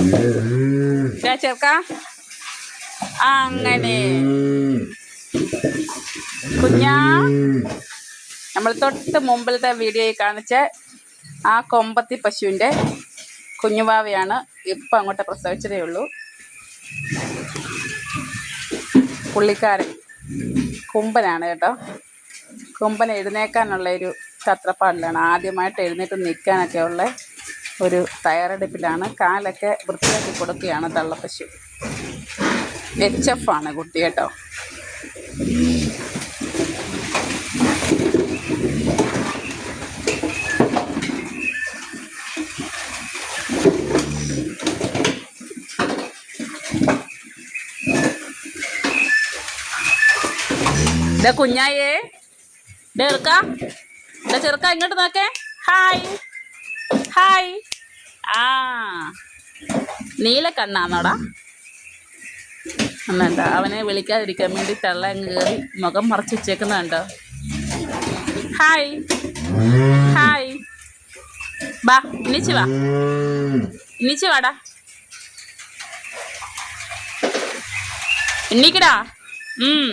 ദേ ചെറുക്ക അങ്ങനെ കുഞ്ഞാ നമ്മൾ തൊട്ട് മുമ്പിലത്തെ വീഡിയോയിൽ കാണിച്ച ആ കൊമ്പത്തി പശുവിന്റെ കുഞ്ഞുവാവയാണ് ഇപ്പം അങ്ങോട്ട് പ്രസവിച്ചതേ ഉള്ളൂ പുള്ളിക്കാരൻ കുമ്പനാണ് കേട്ടോ കുമ്പൻ എഴുന്നേക്കാനുള്ള ഒരു തത്രപ്പാടിലാണ് ആദ്യമായിട്ട് എഴുന്നേറ്റ് നിൽക്കാനൊക്കെ ഉള്ള ഒരു തയ്യാറെടുപ്പിലാണ്. കാലൊക്കെ വൃത്തിയാക്കി കൊടുക്കുകയാണ് തള്ളപ്പശു. എച്ച് എഫ് ആണ് കുട്ടി കേട്ടോ. കുഞ്ഞായേ. ഇതാ ചെറുക്ക ചെറുക്ക ഇങ്ങോട്ട് നോക്കേ. ഹായ് ഹായ് ആ. നീല കണ്ണാന്നോടാ. എന്നുണ്ടോ അവനെ വിളിക്കാതിരിക്കാൻ വേണ്ടി തള്ള കയറി മുഖം മറച്ച് വെച്ചേക്കുന്നുണ്ടോ ഹായ് ഹായ് ബാ ഇനിച്ച് വാ. ഇനിച്ച് വാടാ. ഇന്നിക്കടാ. ഉം.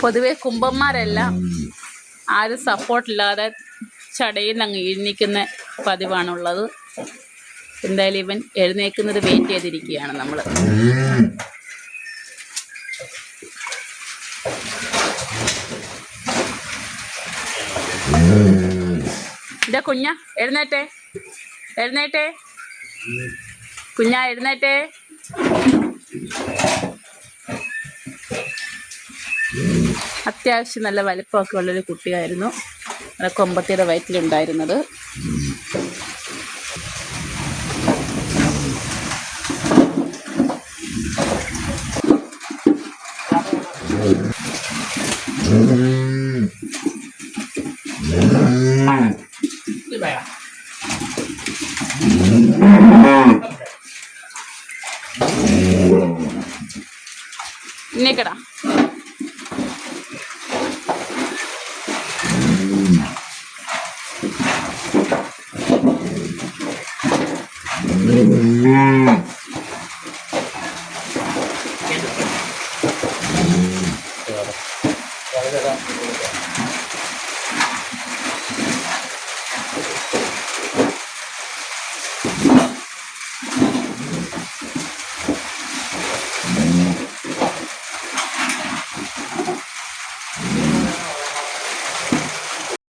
പൊതുവെ കുംഭന്മാരെല്ലാം ആരും സപ്പോർട്ടില്ലാതെ ചടയിൽ അങ്ങ് എഴുന്നേക്കുന്ന പതിവാണുള്ളത്. എന്തായാലും ഇവൻ എഴുന്നേക്കുന്നത് വെയിറ്റ് ചെയ്തിരിക്കുകയാണ് നമ്മൾ ഇതാ കുഞ്ഞ എഴുന്നേറ്റേ. എഴുന്നേറ്റേ. കുഞ്ഞ എഴുന്നേറ്റേ. അത്യാവശ്യം നല്ല വലിപ്പമൊക്കെ ഉള്ളൊരു കുട്ടിയായിരുന്നു നല്ല കൊമ്പത്തിയുടെ വയറ്റിലുണ്ടായിരുന്നത് ഇന്നേക്കടാ 음. 음. 음. 음.